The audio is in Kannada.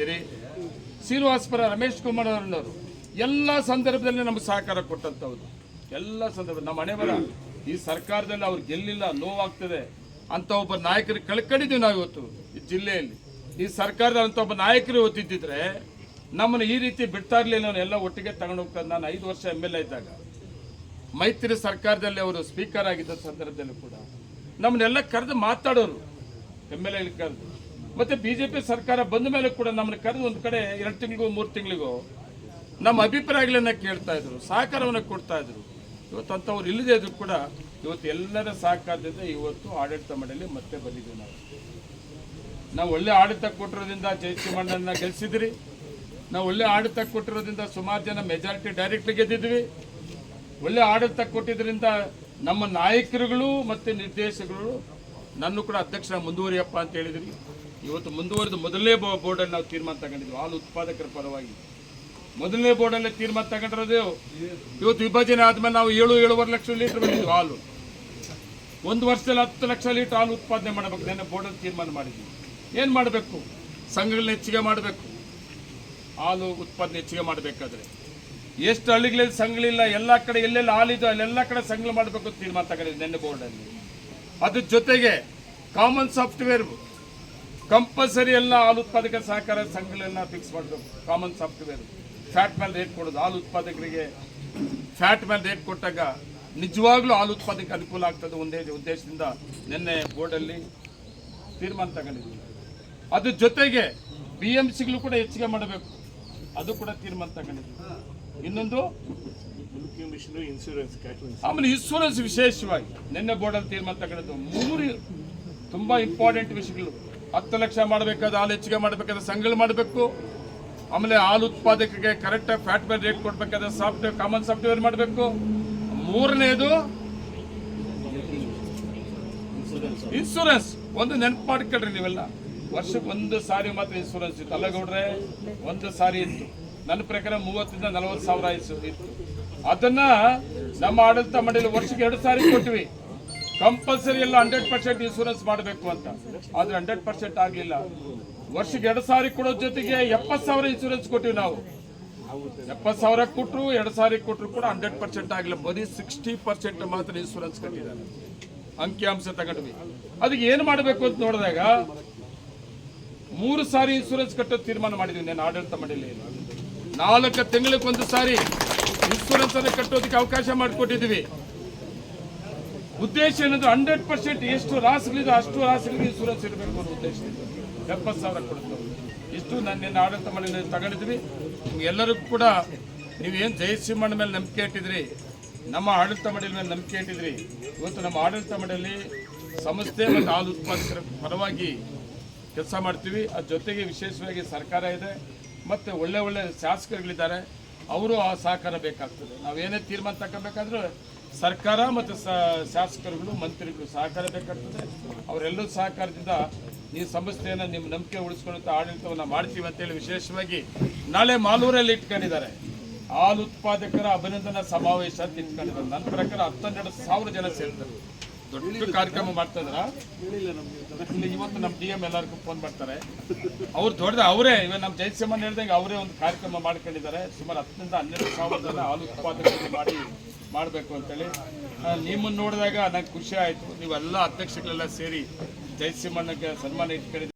ಮಾಡಿದ್ದೀರಿ ಶ್ರೀನಿವಾಸಪುರ ರಮೇಶ್ ಕುಮಾರ್ ಅವರನ್ನವರು ಎಲ್ಲ ಸಂದರ್ಭದಲ್ಲಿ ನಮ್ಗೆ ಸಹಕಾರ ಕೊಟ್ಟಂಥವ್ರು. ಎಲ್ಲ ಸಂದರ್ಭ ನಮ್ಮ ಬರ ಈ ಸರ್ಕಾರದಲ್ಲಿ ಅವ್ರು ಗೆಲ್ಲಿಲ್ಲ, ನೋವಾಗ್ತದೆ. ಅಂತ ಒಬ್ಬ ನಾಯಕರಿಗೆ ಕಳ್ಕೊಂಡಿದ್ದೀವಿ ನಾವು ಇವತ್ತು, ಈ ಜಿಲ್ಲೆಯಲ್ಲಿ. ಈ ಸರ್ಕಾರದ ಅಂತ ಒಬ್ಬ ನಾಯಕರು ಇವತ್ತಿದ್ದಿದ್ರೆ ನಮ್ಮನ್ನು ಈ ರೀತಿ ಬಿಡ್ತಾ ಇರಲಿಲ್ಲ ನಾನು ಎಲ್ಲ ಒಟ್ಟಿಗೆ ತಗೊಂಡು ಹೋಗ್ತಾರೆ ನಾನು ಐದು ವರ್ಷ ಎಂ ಎಲ್ ಎ ಇದ್ದಾಗ, ಮೈತ್ರಿ ಸರ್ಕಾರದಲ್ಲಿ ಅವರು ಸ್ಪೀಕರ್ ಆಗಿದ್ದ ಸಂದರ್ಭದಲ್ಲೂ ಕೂಡ ನಮ್ಮನ್ನೆಲ್ಲ ಕರೆದು ಮಾತಾಡೋರು. ಎಂ ಎಲ್ ಎ ಕರೆದು. ಮತ್ತೆ ಬಿಜೆಪಿ ಸರ್ಕಾರ ಬಂದ ಮೇಲೆ ಕೂಡ ನಮ್ಮನ್ನ ಕರೆದು ಒಂದು ಕಡೆ ಎರಡು ತಿಂಗಳಿಗೂ, ಮೂರು ತಿಂಗಳಿಗೂ ನಮ್ಮ ಅಭಿಪ್ರಾಯಗಳನ್ನ ಕೇಳ್ತಾ ಇದ್ರು, ಸಹಕಾರವನ್ನು ಕೊಡ್ತಾ ಇದ್ರು. ಇವತ್ತು ಅಂಥವ್ರು ಇಲ್ಲದೇ ಇದ್ರು ಕೂಡ ಇವತ್ತು ಎಲ್ಲರ ಸಹಕಾರದಿಂದ ಇವತ್ತು ಆಡಳಿತ ಮಂಡಳಿ ಮತ್ತೆ ಬಂದಿದ್ದೀವಿ ನಾವು. ನಾವು ಒಳ್ಳೆ ಆಡಳಿತ ಕೊಟ್ಟಿರೋದ್ರಿಂದ ಜಯಸಿಂಹಣ್ಣನ ಗೆಲ್ಸಿದ್ರಿ. ನಾವು ಒಳ್ಳೆ ಆಡಳಿತ ಕೊಟ್ಟಿರೋದ್ರಿಂದ ಸುಮಾರು ಜನ ಮೆಜಾರಿಟಿ ಡೈರೆಕ್ಟ್ ಗೆದ್ದಿದ್ವಿ. ಒಳ್ಳೆ ಆಡಳಿತ ಕೊಟ್ಟಿದ್ರಿಂದ ನಮ್ಮ ನಾಯಕರುಗಳು ಮತ್ತು ನಿರ್ದೇಶಕರು ನನ್ನ ಕೂಡ ಅಧ್ಯಕ್ಷ ಮುಂದುವರಿಯಪ್ಪ ಅಂತ ಹೇಳಿದ್ರಿ. ಇವತ್ತು ಮುಂದುವರೆದು ಮೊದಲನೇ ಬೋರ್ಡಲ್ಲಿ ನಾವು ತೀರ್ಮಾನ ತಗೊಂಡಿದ್ವಿ, ಹಾಲು ಉತ್ಪಾದಕರ ಪರವಾಗಿ. ಮೊದಲನೇ ಬೋರ್ಡಲ್ಲೇ ತೀರ್ಮಾನ ತಗೊಂಡಿರೋದು, ಇವತ್ತು ವಿಭಜನೆ ಆದ್ಮೇಲೆ ನಾವು ಏಳು, ಏಳುವರೆ ಲಕ್ಷ ಲೀಟರ್ ಬಂದಿದ್ವಿ ಹಾಲು. ಒಂದು ವರ್ಷದಲ್ಲಿ ಹತ್ತು ಲಕ್ಷ ಲೀಟರ್ ಹಾಲು ಉತ್ಪಾದನೆ ಮಾಡಬೇಕು, ನೆನ್ನೆ ಬೋರ್ಡಲ್ಲಿ ತೀರ್ಮಾನ ಮಾಡಿದ್ವಿ. ಏನು ಮಾಡಬೇಕು? ಸಂಘಗಳನ್ನ ಹೆಚ್ಚಿಗೆ ಮಾಡಬೇಕು. ಹಾಲು ಉತ್ಪಾದನೆ ಹೆಚ್ಚಿಗೆ ಮಾಡಬೇಕಾದ್ರೆ. ಎಷ್ಟು ಹಳ್ಳಿಗಳಲ್ಲಿ ಸಂಘಗಳಿಲ್ಲ, ಎಲ್ಲ ಕಡೆ ಎಲ್ಲೆಲ್ಲಿ ಹಾಲಿದ್ದು ಅಲ್ಲೆಲ್ಲ ಕಡೆ ಸಂಘ ಮಾಡಬೇಕು ತೀರ್ಮಾನ ತಗೊಂಡಿದ್ವಿ ನೆನ್ನೆ ಬೋರ್ಡಲ್ಲಿ. ಅದ್ರ ಜೊತೆಗೆ ಕಾಮನ್ ಸಾಫ್ಟ್ವೇರ್ ಕಂಪಲ್ಸರಿ ಎಲ್ಲ ಹಾಲು ಉತ್ಪಾದಕ ಸಹಕಾರ ಸಂಘಗಳೆಲ್ಲ ಫಿಕ್ಸ್ ಮಾಡಬೇಕು. ಕಾಮನ್ ಸಾಫ್ಟ್ವೇರ್ ಫ್ಯಾಟ್ ಮೇಲೆ ರೇಟ್ ಕೊಡೋದು. ಹಾಲು ಉತ್ಪಾದಕರಿಗೆ ಫ್ಯಾಟ್ ಮೇಲೆ ರೇಟ್ ಕೊಟ್ಟಾಗ ನಿಜವಾಗ್ಲೂ ಹಾಲು ಉತ್ಪಾದಕ ಅನುಕೂಲ ಆಗ್ತದೆ ಒಂದೇ ಉದ್ದೇಶದಿಂದ ನಿನ್ನೆ ಬೋರ್ಡಲ್ಲಿ ತೀರ್ಮಾನ ತಗೊಂಡಿದ್ವಿ. ಅದ್ರ ಜೊತೆಗೆ ಬಿ ಎಂ ಸಿಗಳು ಕೂಡ ಹೆಚ್ಚಿಗೆ ಮಾಡಬೇಕು. ಅದು ಕೂಡ ತೀರ್ಮಾನ ತಗೊಂಡಿದ್ವಿ. ಇನ್ನೊಂದು ಮಿಷನ್ ಇನ್ಶೂರೆನ್ಸ್ ಆಮೇಲೆ ಇನ್ಶೂರೆನ್ಸ್ ವಿಶೇಷವಾಗಿ ನಿನ್ನೆ ಬೋರ್ಡಲ್ಲಿ ತೀರ್ಮಾನ ತಗೊಂಡಿದ್ದು. ಮೂರು ತುಂಬಾ ಇಂಪಾರ್ಟೆಂಟ್ ವಿಷಯಗಳು. ಹತ್ತು ಲಕ್ಷ ಮಾಡಬೇಕಾದ ಹಾಲು ಹೆಚ್ಚಿಗೆ ಮಾಡಬೇಕಾದ್ರೆ ಸಂಘಗಳು ಮಾಡಬೇಕು. ಆಮೇಲೆ ಹಾಲು ಉತ್ಪಾದಕರಿಗೆ ಕರೆಕ್ಟ್ ಫ್ಯಾಟ್ ಮೇಲೆ ರೇಟ್ ಕೊಡ್ಬೇಕಾದ್ರೆ ಸಾಫ್ಟ್ವೇರ್ ಕಾಮನ್ ಸಾಫ್ಟ್ವೇರ್ ಮಾಡಬೇಕು. ಮೂರನೇದು ಇನ್ಸೂರೆನ್ಸ್ ಒಂದು ನೆನಪು ಮಾಡ್ಕೊಳ್ರಿ ನೀವೆಲ್ಲ. ವರ್ಷಕ್ಕೆ ಒಂದು ಸಾರಿ ಮಾತ್ರ ಇನ್ಸೂರೆನ್ಸ್ ಇತ್ತು. ಅಲ್ಲಗೌಡ್ರೆ, ಒಂದು ಸಾರಿ ಇತ್ತು. ನನ್ನ ಪ್ರಕಾರ ಮೂವತ್ತರಿಂದ ನಲವತ್ತು ಸಾವಿರ ಇತ್ತು. ಇತ್ತು ಅದನ್ನ ನಮ್ಮ ಆಡಳಿತ ಮಂಡಳಿ ವರ್ಷಕ್ಕೆ ಎರಡು ಸಾರಿ ಕೊಟ್ವಿ ಕಂಪಲ್ಸರಿ ಎಲ್ಲ ಹಂಡ್ರೆಡ್ ಪರ್ಸೆಂಟ್ ಇನ್ಶೂರೆನ್ಸ್ ಮಾಡಬೇಕು ಅಂತ. ಆದ್ರೆ ಹಂಡ್ರೆಡ್ ಪರ್ಸೆಂಟ್ ಆಗಲಿಲ್ಲ. ವರ್ಷಕ್ಕೆ ಎರಡು ಸಾರಿ ಕೊಡೋ ಜೊತೆಗೆ ಎಪ್ಪತ್ತು ಸಾವಿರ ಇನ್ಶೂರೆನ್ಸ್ ಕೊಟ್ಟಿವಿ ನಾವು. ಎಪ್ಪತ್ತು ಸಾವಿರ ಕೊಟ್ಟರು ಎರಡು ಸಾರಿ ಕೊಟ್ಟರು ಕೂಡ ಹಂಡ್ರೆಡ್ ಪರ್ಸೆಂಟ್ ಆಗಿಲ್ಲ ಬರೀ ಸಿಕ್ಸ್ಟಿ ಪರ್ಸೆಂಟ್ ಮಾತ್ರ ಇನ್ಶೂರೆನ್ಸ್ ಕಟ್ಟಿದ್ದಾರೆ. ಅಂಕಿಅಂಶ ತಗೊಂಡ್ವಿ. ಅದಕ್ಕೆ ಏನು ಮಾಡಬೇಕು ಅಂತ ನೋಡಿದಾಗ, ಮೂರು ಸಾರಿ ಇನ್ಶೂರೆನ್ಸ್ ಕಟ್ಟೋ ತೀರ್ಮಾನ ಮಾಡಿದ್ವಿ ನಾನು ಆಡಳಿತ ಮಂಡಳಿ ನಾಲ್ಕು ತಿಂಗಳಿಗೊಂದು ಸಾರಿ ಇನ್ಶೂರೆನ್ಸ್ ಅನ್ನು ಕಟ್ಟೋದಕ್ಕೆ ಅವಕಾಶ ಮಾಡಿಕೊಟ್ಟಿದ್ವಿ ಉದ್ದೇಶ ಏನಂದ್ರೆ ಹಂಡ್ರೆಡ್ ಪರ್ಸೆಂಟ್ ಎಷ್ಟು ರಾಸುಗಳಿದೆ ಅಷ್ಟು ರಾಸುಗಳಿಗೆ ಇನ್ಶೂರೆನ್ಸ್ ಇರಬೇಕು ಅನ್ನೋ ಉದ್ದೇಶ. ಎಪ್ಪತ್ತು ಸಾವಿರ ಕೊಡುತ್ತೆ. ಇಷ್ಟು ನಾನು ನಿನ್ನ ಆಡಳಿತ ಮಂಡಳಿ ತಗೊಂಡಿದ್ವಿ ಎಲ್ಲರಿಗೂ ಕೂಡ ನೀವೇನು ಜಯಸಿಂಹಣ್ಣ ಮೇಲೆ ನಂಬಿಕೆ ಇಟ್ಟಿದ್ರಿ, ನಮ್ಮ ಆಡಳಿತ ಮಂಡಳಿ ಮೇಲೆ ನಂಬಿಕೆ ಇಟ್ಟಿದ್ರಿ, ಇವತ್ತು ನಮ್ಮ ಆಡಳಿತ ಮಂಡಳಿ ಸಂಸ್ಥೆ ಮತ್ತು ಹಾಲು ಉತ್ಪಾದಕರ ಪರವಾಗಿ ಕೆಲಸ ಮಾಡ್ತೀವಿ. ಅದ್ರ ಜೊತೆಗೆ ವಿಶೇಷವಾಗಿ ಸರ್ಕಾರ ಇದೆ. ಮತ್ತು ಒಳ್ಳೆ ಒಳ್ಳೆ ಶಾಸಕರುಗಳಿದ್ದಾರೆ. ಅವರು ಆ ಸಹಕಾರ ಬೇಕಾಗ್ತದೆ. ನಾವೇನೇ ತೀರ್ಮಾನ ತಗೋಬೇಕಾದ್ರೂ ಸರ್ಕಾರ ಮತ್ತು ಶಾಸಕರುಗಳು, ಮಂತ್ರಿಗಳು ಸಹಕಾರ ಬೇಕಾಗ್ತದೆ. ಅವರೆಲ್ಲರೂ ಸಹಕಾರದಿಂದ ಈ ಸಂಸ್ಥೆಯನ್ನು ನಿಮ್ಮ ನಂಬಿಕೆ ಉಳಿಸ್ಕೊಳ್ಳುವಂಥ ಆಡಳಿತವನ್ನು ಮಾಡ್ತೀವಿ ಅಂತೇಳಿ ವಿಶೇಷವಾಗಿ ನಾಳೆ ಮಾಲೂರಲ್ಲಿ ಇಟ್ಕೊಂಡಿದ್ದಾರೆ. ಹಾಲು ಉತ್ಪಾದಕರ ಅಭಿನಂದನಾ ಸಮಾವೇಶ ಅಂತ ಇಟ್ಕೊಂಡಿದ್ದಾರೆ. ನನ್ನ ಪ್ರಕಾರ ಹತ್ತನ್ನೆರಡು ಸಾವಿರ ಜನ ಸೇರ್ತಾರೆ. ದೊಡ್ಡ ಕಾರ್ಯಕ್ರಮ ಮಾಡ್ತಾ ಇದ್ರ? ಇವತ್ತು ನಮ್ಮ ಡಿ ಎಂ ಎಲ್ಲರಿಗೂ ಫೋನ್ ಮಾಡ್ತಾರೆ. ಅವ್ರು ದೊಡ್ಡದ ಅವರೇ, ಇವಾಗ ನಮ್ಮ ಜಯಸಿಂಹನ್ ಹೇಳ್ದಂಗೆ ಅವರೇ ಒಂದು ಕಾರ್ಯಕ್ರಮ ಮಾಡ್ಕೊಂಡಿದ್ದಾರೆ. ಸುಮಾರು ಹತ್ತರಿಂದ ಹನ್ನೆರಡು ಸಾವಿರ ಜನ ಹಾಲು ಉತ್ಪಾದನೆ ಮಾಡಿ ಮಾಡಬೇಕು ಅಂತೇಳಿ. ನಿಮ್ಮನ್ನು ನೋಡಿದಾಗ ನಂಗೆ ಖುಷಿ ಆಯಿತು. ನೀವೆಲ್ಲ ಅಧ್ಯಕ್ಷಗಳೆಲ್ಲ ಸೇರಿ ಜಯಸಿಂಹನಿಗೆ ಸನ್ಮಾನ ಇಟ್ಕೊಂಡಿದ್ದೀರಿ.